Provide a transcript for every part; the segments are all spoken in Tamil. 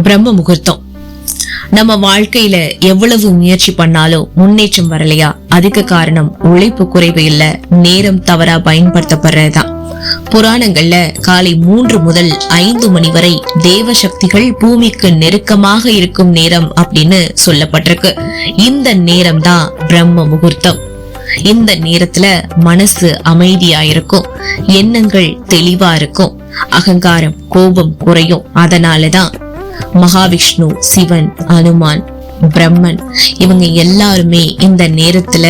பிரம்ம முகூர்த்தம். நம்ம வாழ்க்கையில எவ்வளவு முயற்சி பண்ணாலும் முன்னேற்றம் வரலையா? அதுக்கு காரணம் உழைப்பு குறைவு இல்ல நேரம் தவறா பயன்படுத்தப்படுறதுதான். புராணங்கள்ல காலை மூன்று முதல் ஐந்து மணி வரை தேவ சக்திகள் பூமிக்கு நெருக்கமாக இருக்கும் நேரம் அப்படின்னு சொல்லப்பட்டிருக்கு. இந்த நேரம் தான் பிரம்ம முகூர்த்தம். இந்த நேரத்துல மனசு அமைதியா இருக்கும் எண்ணங்கள் தெளிவா இருக்கும் அகங்காரம் கோபம் குறையும். அதனாலதான் மகாவிஷ்ணு சிவன் அனுமான் பிரம்மன் இவங்க எல்லாருமே இந்த நேரத்துல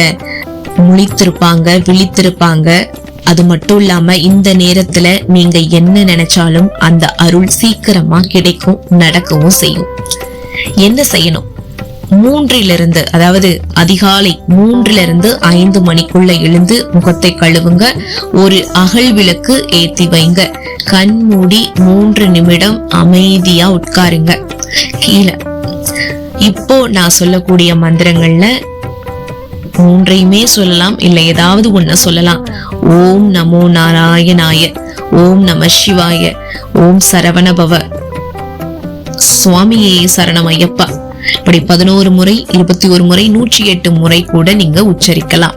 முழித்திருப்பாங்க விழித்திருப்பாங்க. அது மட்டும் இல்லாம இந்த நேரத்துல நீங்க என்ன நினைச்சாலும் அந்த அருள் சீக்கிரமா கிடைக்கும் நடக்கவும் செய்யும். என்ன செய்யணும்? மூன்றிலிருந்து அதாவது அதிகாலை மூன்றிலிருந்து ஐந்து மணிக்குள்ள எழுந்து முகத்தை கழுவுங்க. ஒரு அகல் விளக்கு ஏத்தி வைங்க. கண் மூடி மூன்று நிமிடம் அமைதியா உட்காருங்க. கீழே. இப்போ நான் சொல்லக்கூடிய மந்திரங்கள்ல மூன்றையுமே சொல்லலாம் இல்ல ஏதாவது ஒண்ண சொல்லலாம். ஓம் நமோ நாராயணாய ஓம் நம சிவாய ஓம் சரவணபவ சுவாமியே சரணம் ஐயப்பா இப்படி பதினோரு முறை இருபத்தி ஒரு முறை நூற்றி எட்டு முறை கூட நீங்க உச்சரிக்கலாம்.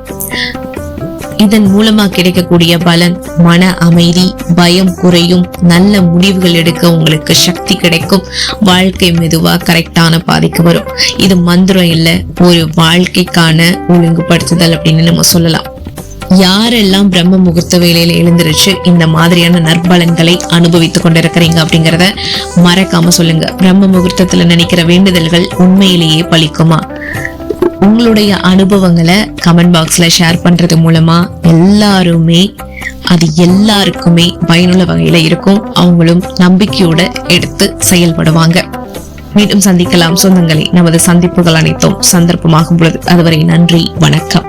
இதன் மூலமா கிடைக்கக்கூடிய பலன் மன அமைதி பயம் குறையும் நல்ல முடிவுகள் எடுக்க உங்களுக்கு சக்தி கிடைக்கும். வாழ்க்கை மெதுவா கரெக்டான பாதைக்கு வரும். இது மந்திரம் இல்ல ஒரு வாழ்க்கைக்கான ஒழுங்குபடுத்துதல் அப்படின்னு நம்ம சொல்லலாம். யாரெல்லாம் பிரம்ம முகூர்த்த வேலையில எழுந்திருச்சு இந்த மாதிரியான நற்பலன்களை அனுபவித்துக் கொண்டிருக்கிறீங்க அப்படிங்கிறத மறக்காம சொல்லுங்க. பிரம்ம முகூர்த்தத்துல நினைக்கிற வேண்டுதல்கள் உண்மையிலேயே பழிக்குமா? உங்களுடைய அனுபவங்களை கமெண்ட் பாக்ஸ்ல ஷேர் பண்றது மூலமா எல்லாருமே அது எல்லாருக்குமே பயனுள்ள வகையில இருக்கும். அவங்களும் நம்பிக்கையோட எடுத்து செயல்படுவாங்க. மீண்டும் சந்திக்கலாம். சொந்தங்களை நமது சந்திப்புகள் அனைத்தும் சந்தர்ப்பமாகும் பொழுது. அதுவரை நன்றி வணக்கம்.